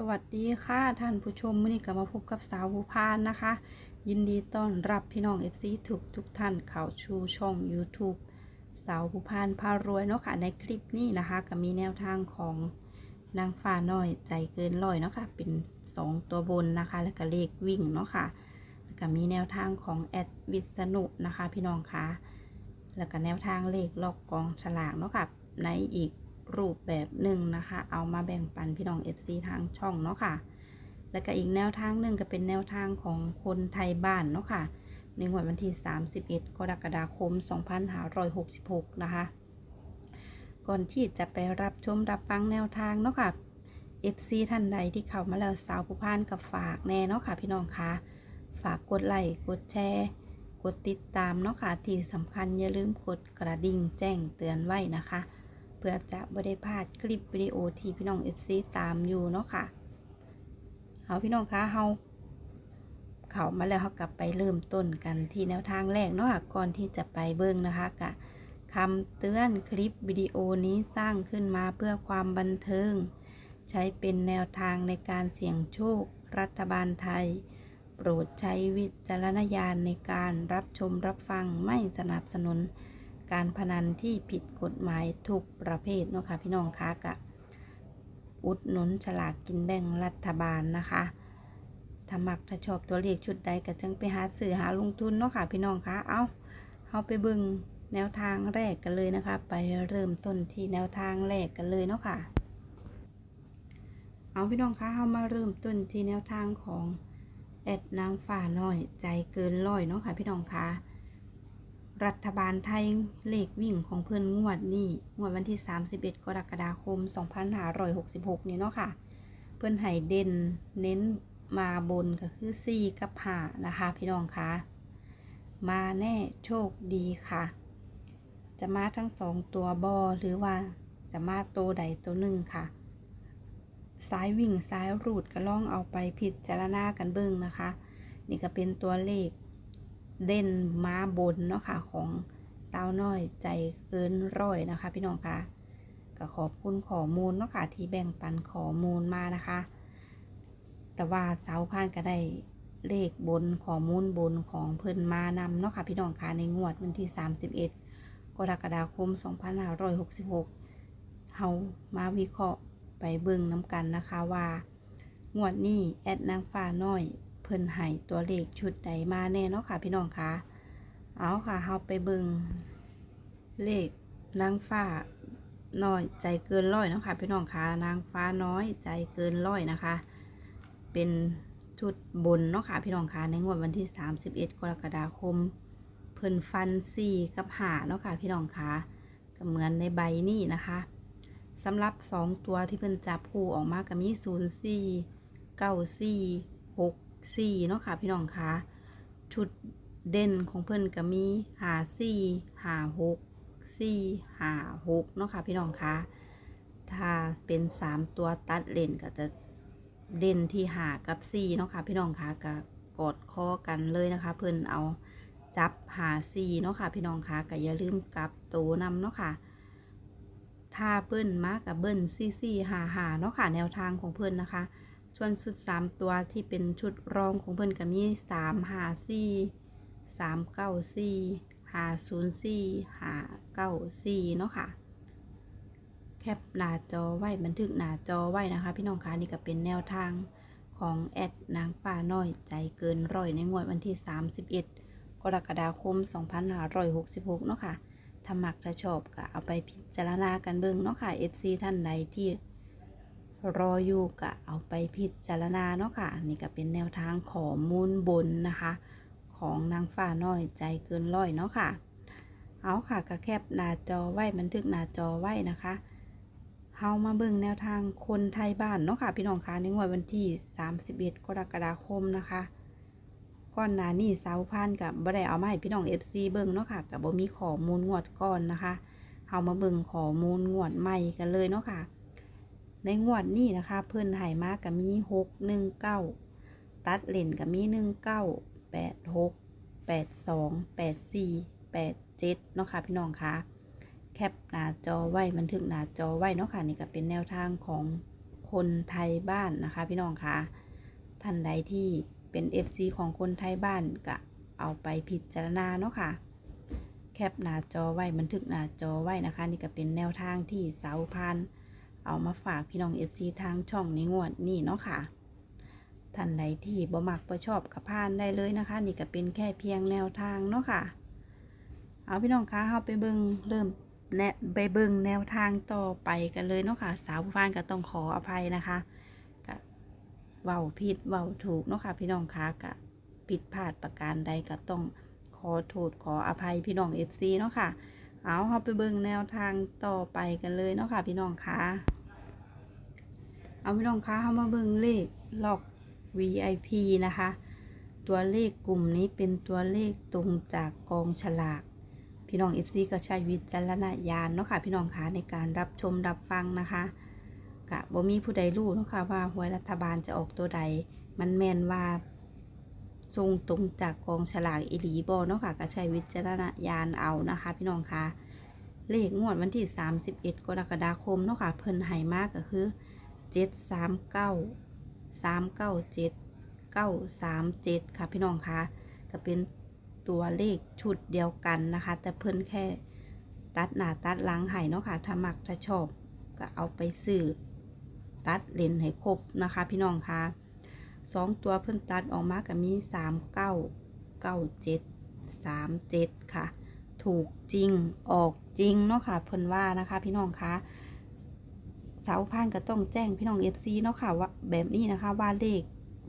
สวัสดีค่ะท่านผู้ชมมื่อนี้ก็มาพบกับสาวผู้พานนะคะ ยินดีต้อนรับพี่น้อง FC ทุกทุกท่านเข้าชูช่อง YouTube สาวผู้พานพารวยเนาะค่ะในคลิปนี้นะคะก็มีแนวทางของนางฟ้าน้อยใจเกินร้อยเนาะค่ะเป็น 2 ตัวบนนะคะ แล้วก็เลขวิ่งเนาะค่ะ แล้วก็มีแนวทางของแอดวิษณุนะคะ พี่น้องคะแล้วก็แนวทางเลขลอกกองฉลากเนาะค่ะในอีก รูปแบบหนึ่งนะคะ เอามาแบ่งปันพี่น้อง FC ทางช่องเนาะค่ะ แล้วก็อีกแนวทางหนึ่งก็เป็นแนวทางของคนไทยบ้านเนาะค่ะในงวดวันที่ 31 กรกฎาคม 2566 นะคะ ก่อนที่จะไปรับชมรับฟังแนวทางเนาะค่ะ FC ท่านใดที่เข้ามาแล้วสาวผู้พานกับฝากแน่เนาะค่ะพี่น้องคะฝากกดไลค์กดแชร์กดติดตามเนาะค่ะที่สำคัญอย่าลืมกดกระดิ่งแจ้งเตือนไว้นะคะ เพื่อจะไม่ได้พลาดคลิปวิดีโอที่พี่น้อง FC ตามอยู่เนาะค่ะเอาพี่น้องคะเฮาเขามาแล้วเขากลับไปเริ่มต้นกันที่แนวทางแรกเนาะค่ะก่อนที่จะไปเบิ่งนะคะกะคำเตือนคลิปวิดีโอนี้สร้างขึ้นมาเพื่อความบันเทิง ใช้เป็นแนวทางในการเสี่ยงโชค รัฐบาลไทย โปรดใช้วิจารณญาณในการรับชมรับฟังไม่สนับสนุน การพนันที่ผิดกฎหมายทุกประเภทเนาะค่ะพี่น้องคะกะอุดหนุนฉลากกินแบ่งรัฐบาลนะคะถ้ามักถ้าชอบตัวเลขชุดใดก็จังไปหาสื่อหาลงทุนเนาะค่ะพี่น้องคะเอาเอาไปบิ่งแนวทางแรกกันเลยนะคะ ไปเริ่มต้นที่แนวทางแรกกันเลยเนาะค่ะ เอาพี่น้องคะเอามาเริ่มต้นที่แนวทางของแอดนางฝ่าน้อยใจเกินร้อยเนาะค่ะพี่น้องคะ รัฐบาลไทยเลขวิ่งของเพิ่อนงวดนี้งวดวันที่ 31 กรกฎาคม 2566 นี่เนาะค่ะ เพิ่อนให้เด่นเน้นมาบนก็คือ 4 กับ5นะคะพี่น้องคะมาแน่โชคดีค่ะ จะมาทั้งสองตัวบอหรือว่าจะมาตัวใดตัวหนึ่งค่ะสายวิ่งสายรูดก็ล่องเอาไปพิจารณากันเบิ่งนะคะ นี่ก็เป็นตัวเลข เด่นม้าบนเนาะค่ะของสาวน้อยใจเกินร้อยนะคะ พี่น้องคะก็ขอบคุณข้อมูลเนาะค่ะที่แบ่งปันข้อมูลมานะคะ แต่ว่าสาวพานก็ได้เลขบนข้อมูลบนของเพิ่นมานำเนาะค่ะพี่น้องคะในงวดวันที่ 31 กรกฎาคม 2566เฮามาวิเคราะห์ไปเบิ่งน้ำกันนะคะว่างวดนี้แอดนางฟ้าน้อย เพิ่นให้ตัวเลขชุดใดมาแน่เนาะค่ะ พี่น้องคะเอาค่ะเฮาไปเบิงเลขนางฟ้าน้อยใจเกินร้อยเนาะค่ะ พี่น้องคะนางฟ้าน้อยใจเกินร้อยนะคะ เป็นชุดบนเนาะค่ะพี่น้องคะในงวดวันที่ 31 กรกฎาคม เพิ่นฟันสี่กับหาเนาะค่ะพี่น้องคะก็เหมือนในใบนี้นะคะสำหรับสองตัวที่เพิ่นจับคู่ออกมาก็มีศูนย์สี่เก้า สี่เนาะค่ะพี่น้องคะชุดเด่นของเพิ่อนก็มีหาสี่หาหกสี่หาหกเนาะค่ะพี่น้องคะถ้าเป็นสามตัวตัดเลนก็จะเด่นที่หากับสี่เนาะค่ะพี่น้องคะก็กอดคอกันเลยนะคะ เพิ่อนเอาจับหาสี่เนาะค่ะพี่น้องคะก็อย่าลืมกลับโตวนำเนาะค่ะถ้าเบิ้ลมากับเบิ้ลซี่ซี่หาหาเนาะค่ะแนวทางของเพิ่อนนะคะ ส่วนชุดสามตัวที่เป็นชุดรองของเพิ่อนก็มีสามหาซี่สามเก้าซี่หาศูนย์ซี่หาเก้าซี่เนาะค่ะแคปหน้าจอไว้บันทึกหน้าจอไว้นะคะ พี่น้องคะนี่ก็เป็นแนวทางของแอดนางฟ้าน้อยใจเกินร้อยในงวดวันที่ 31 กรกฎาคม 2566 เนาะค่ะถ้ามักถ้าชอบก็เอาไปพิจารณากันเบิ่งเนาะค่ะ FC ท่านใดที่ รออยู่ก็เอาไปพิจารณาเนาะค่ะ นี่ก็เป็นแนวทางขอมูลบนนะคะ ของนางฟ้าน้อยใจเกินร้อยเนาะค่ะ เอาค่ะก็แคปหน้าจอไว้บันทึกหน้าจอไว้นะคะเฮามาเบิ่งแนวทางคนไทยบ้านเนาะค่ะ พี่น้องคะในงวดวันที่ 31 กรกฎาคมนะคะก่อนหน้านี้สาวพันกับบ่ได้เอามาให้พี่น้อง FC เบิ่งเนาะค่ะกับบ่มีข้อมูลงวดก่อนนะคะเฮามาเบิ่งข้อมูลงวดใหม่กันเลยเนาะค่ะ ในงวดนี้นะคะ เพิ่นให้มาก็มี619ตัดเลนก็มี19 86 82 84 87เนาะค่ะพี่น้องคะแคปหน้าจอไว้บันทึกหน้าจอไว้เนาะค่ะนี่ก็เป็นแนวทางของคนไทยบ้านนะคะ พี่น้องคะท่านใดที่เป็น FC ของคนไทยบ้านก็เอาไปพิจารณาเนาะค่ะแคปหน้าจอไว้บันทึกหน้าจอไว้นะคะ นี่ก็เป็นแนวทางที่สาวพัน เอามาฝากพี่น้อง FC ทางช่องในงวดนี้เนาะค่ะท่านใดที่บ่มักบ่ชอบกับพานได้เลยนะคะ นี่ก็เป็นแค่เพียงแนวทางเนาะค่ะ เอาพี่น้องคะเฮาไปเบิ่งเริ่มแนะไปเบิ่งแนวทางต่อไปกันเลยเนาะค่ะ สาวผู้พานก็ต้องขออภัยนะคะก็เว้าผิดเว้าถูกเนาะค่ะ พี่น้องคะก็ผิดพลาดประการใดก็ต้องขอโทษขออภัยพี่น้อง FC เนาะค่ะ เอาเฮาไปเบิ่งแนวทางต่อไปกันเลยเนาะค่ะ พี่น้องคะ เอาพี่น้องคะเฮามาเบิ่งเลขล็อก VIP นะคะ ตัวเลขกลุ่มนี้เป็นตัวเลขตรงจากกองฉลากพี่น้อง FC ก็ใช้วิจารณญาณเนาะค่ะพี่น้องคะในการรับชมรับฟังนะคะกะบ่มีผู้ใดรู้เนาะค่ะว่าหวยรัฐบาลจะออกตัวใด มันแม่นว่าทรงตรงจากกองฉลากอีหลีบ่เนาะค่ะก็ใช้วิจารณญาณเอานะคะ พี่น้องคะเลขงวดวันที่ 31 กรกฎาคมเนาะค่ะเพิ่นให้มากก็คือ 739 397 937ค่ะพี่น้องคะก็เป็นตัวเลขชุดเดียวกันนะคะ แต่เพิ่นแค่ตัดหน้าตัดหลังให้เนาะค่ะถ้ามักถ้าชอบก็เอาไปซื้อตัดเลนให้ครบนะคะ พี่น้องคะสองตัวเพิ่นตัดออกมาก็มี3 9 9 7 3 7ค่ะ ถูกจริงออกจริงเนาะค่ะเพิ่นว่านะคะ พี่น้องคะ สาวพันก็ต้องแจ้งพี่น้อง FC เนาะค่ะว่าแบบนี้นะคะว่าเลข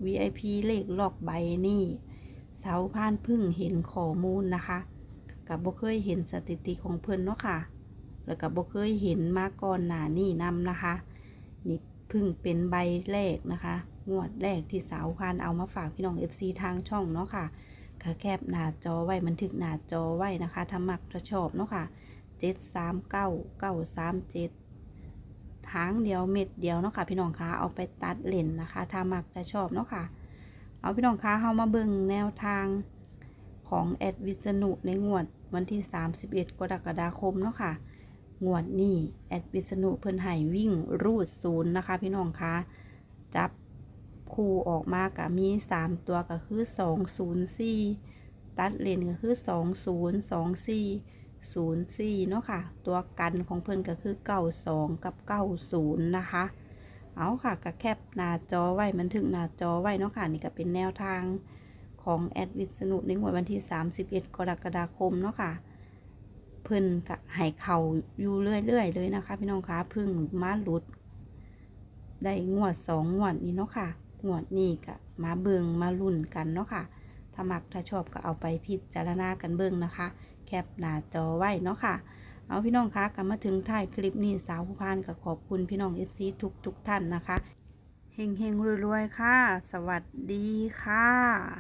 VIP เลขลอกใบนี่สาวพันพึ่งเห็นข้อมูลนะคะกับบ่เคยเห็นสถิติของเพิ่อนเนาะค่ะ แล้วก็บ่เคยเห็นมาก่อนหน้านี่นำนะคะนี่พึ่งเป็นใบแรกนะคะ งวดแรกที่สาวพันเอามาฝากพี่น้อง FC ทางช่องเนาะค่ะก็แคบหน้าจอไว้บันทึกหน้าจอไว้นะคะถ้ามักถ้าชอบเนาะค่ะ739 937ทาเก้าสามเจ็ด งเดียวเม็ดเดียวเนาะค่ะ พี่น้องคะเอาไปตัดเลนนะคะ ถ้ามักจะชอบเนาะค่ะ เอาพี่น้องคะเฮามาเบิ่งแนวทางของแอดวิษณุในงวดวันที่ 31 กรกฎาคมเนาะค่ะ งวดนี้แอดวิษณุเพิ่นให้วิ่งรูดศูนย์นะคะ พี่น้องคะจับคู่ออกมากับมี 3 ตัวก็คือ 204 ตัดเลนก็คือ 2024 04เนาะค่ะ ตัวกันของเพิ่อนก็คือ92กับ90นะคะ เอาค่ะก็แคปหน้าจอไว้มันถึงหน้าจอไว้เนาะค่ะ นี่ก็เป็นแนวทางของแอดวิษณุในงวดวันที่ 31 กรกฎาคมเนาะค่ะ เพิ่อนก็ให้เข่าอยู่เรื่อยๆเลยนะคะ พี่น้องคะเพึ่งมาหลุด ได้งวดสองงวดนี้เนาะค่ะงวดนี้ก็มาเบิงมาลุ่นกันเนาะค่ะถ้ามักถ้าชอบก็เอาไปพิจารณากันเบิงนะคะ แคปหน้าจอไว้เนาะค่ะ เอาพี่น้องคะกลับมาถึงท้ายคลิปนี้สาวผู้พานกับขอบคุณพี่น้องเอฟซีทุกทุกท่านนะคะเฮงเฮงรวยๆ ค่ะ สวัสดีค่ะ